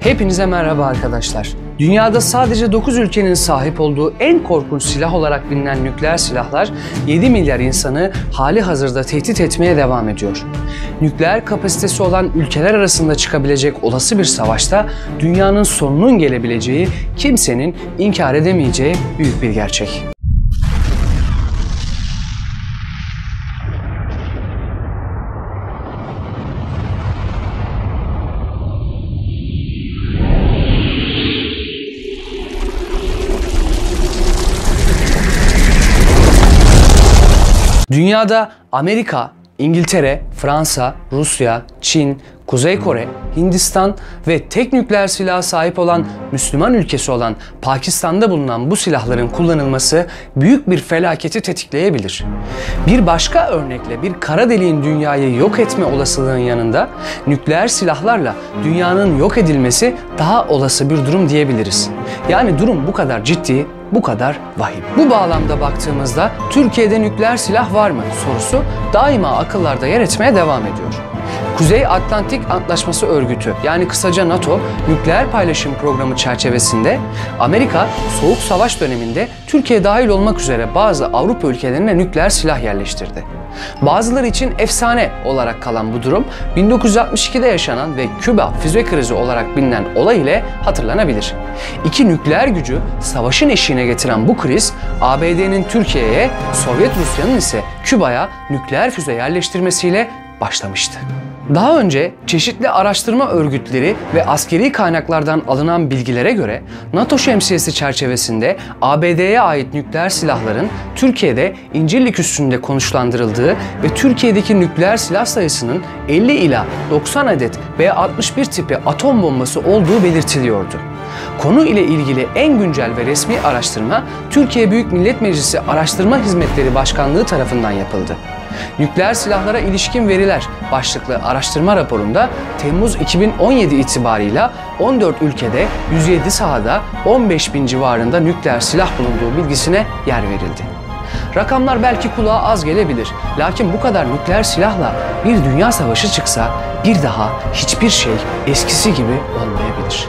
Hepinize merhaba arkadaşlar. Dünyada sadece 9 ülkenin sahip olduğu en korkunç silah olarak bilinen nükleer silahlar 7 milyar insanı hali hazırda tehdit etmeye devam ediyor. Nükleer kapasitesi olan ülkeler arasında çıkabilecek olası bir savaşta dünyanın sonunun gelebileceği kimsenin inkar edemeyeceği büyük bir gerçek. Dünyada Amerika, İngiltere, Fransa, Rusya, Çin, Kuzey Kore, Hindistan ve tek nükleer silaha sahip olan Müslüman ülkesi olan Pakistan'da bulunan bu silahların kullanılması büyük bir felaketi tetikleyebilir. Bir başka örnekle bir kara deliğin dünyayı yok etme olasılığının yanında nükleer silahlarla dünyanın yok edilmesi daha olası bir durum diyebiliriz. Yani durum bu kadar ciddi, bu kadar vahim. Bu bağlamda baktığımızda Türkiye'de nükleer silah var mı sorusu daima akıllarda yer etmeye devam ediyor. Kuzey Atlantik Antlaşması Örgütü yani kısaca NATO nükleer paylaşım programı çerçevesinde Amerika Soğuk Savaş döneminde Türkiye dahil olmak üzere bazı Avrupa ülkelerine nükleer silah yerleştirdi. Bazıları için efsane olarak kalan bu durum 1962'de yaşanan ve Küba füze krizi olarak bilinen olay ile hatırlanabilir. İki nükleer gücü savaşın eşiğine getiren bu kriz ABD'nin Türkiye'ye, Sovyet Rusya'nın ise Küba'ya nükleer füze yerleştirmesiyle başlamıştı. Daha önce çeşitli araştırma örgütleri ve askeri kaynaklardan alınan bilgilere göre NATO şemsiyesi çerçevesinde ABD'ye ait nükleer silahların Türkiye'de İncirlik üstünde konuşlandırıldığı ve Türkiye'deki nükleer silah sayısının 50 ila 90 adet B-61 tipi atom bombası olduğu belirtiliyordu. Konu ile ilgili en güncel ve resmi araştırma Türkiye Büyük Millet Meclisi Araştırma Hizmetleri Başkanlığı tarafından yapıldı. Nükleer silahlara ilişkin veriler başlıklı araştırma raporunda Temmuz 2017 itibarıyla 14 ülkede 107 sahada 15 bin civarında nükleer silah bulunduğu bilgisine yer verildi. Rakamlar belki kulağa az gelebilir. Lakin bu kadar nükleer silahla bir dünya savaşı çıksa bir daha hiçbir şey eskisi gibi olmayabilir.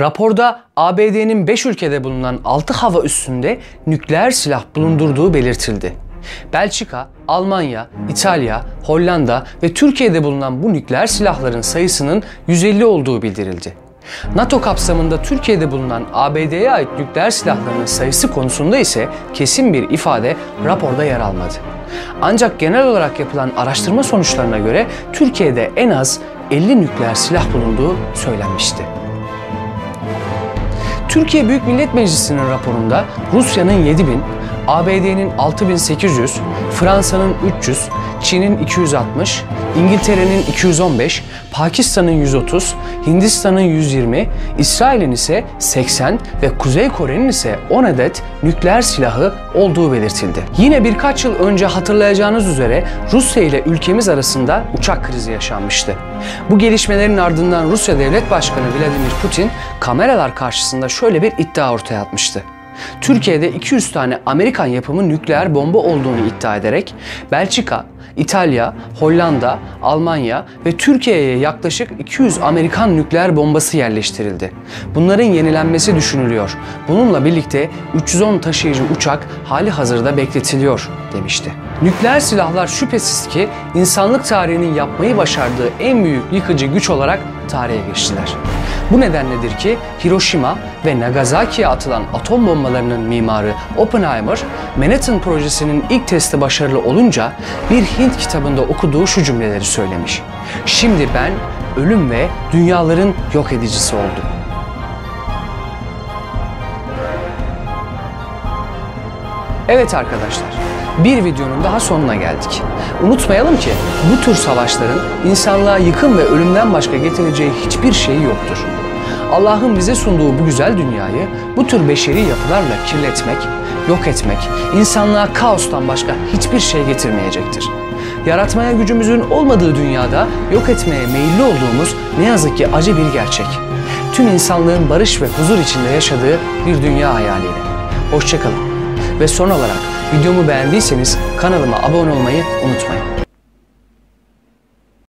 Raporda ABD'nin 5 ülkede bulunan 6 hava üssünde nükleer silah bulundurduğu belirtildi. Belçika, Almanya, İtalya, Hollanda ve Türkiye'de bulunan bu nükleer silahların sayısının 150 olduğu bildirildi. NATO kapsamında Türkiye'de bulunan ABD'ye ait nükleer silahların sayısı konusunda ise kesin bir ifade raporda yer almadı. Ancak genel olarak yapılan araştırma sonuçlarına göre Türkiye'de en az 50 nükleer silah bulunduğu söylenmişti. Türkiye Büyük Millet Meclisi'nin raporunda Rusya'nın 7000, ABD'nin 6800, Fransa'nın 300, Çin'in 260, İngiltere'nin 215, Pakistan'ın 130, Hindistan'ın 120, İsrail'in ise 80 ve Kuzey Kore'nin ise 10 adet nükleer silahı olduğu belirtildi. Yine birkaç yıl önce hatırlayacağınız üzere Rusya ile ülkemiz arasında uçak krizi yaşanmıştı. Bu gelişmelerin ardından Rusya Devlet Başkanı Vladimir Putin kameralar karşısında şöyle bir iddia ortaya atmıştı. Türkiye'de 200 tane Amerikan yapımı nükleer bomba olduğunu iddia ederek Belçika, İtalya, Hollanda, Almanya ve Türkiye'ye yaklaşık 200 Amerikan nükleer bombası yerleştirildi. Bunların yenilenmesi düşünülüyor. Bununla birlikte 310 taşıyıcı uçak hali hazırda bekletiliyor demişti. Nükleer silahlar şüphesiz ki insanlık tarihinin yapmayı başardığı en büyük yıkıcı güç olarak tarihe geçtiler. Bu nedenledir ki Hiroşima ve Nagasaki'ye atılan atom bombalarının mimarı Oppenheimer, Manhattan projesinin ilk testi başarılı olunca bir Hint kitabında okuduğu şu cümleleri söylemiş. Şimdi ben ölüm ve dünyaların yok edicisi oldum. Evet arkadaşlar, bir videonun daha sonuna geldik. Unutmayalım ki bu tür savaşların insanlığa yıkım ve ölümden başka getireceği hiçbir şeyi yoktur. Allah'ın bize sunduğu bu güzel dünyayı bu tür beşeri yapılarla kirletmek, yok etmek, insanlığa kaostan başka hiçbir şey getirmeyecektir. Yaratmaya gücümüzün olmadığı dünyada yok etmeye meyilli olduğumuz ne yazık ki acı bir gerçek. Tüm insanlığın barış ve huzur içinde yaşadığı bir dünya hayaliyle. Hoşçakalın. Ve son olarak Videomu beğendiyseniz kanalıma abone olmayı unutmayın.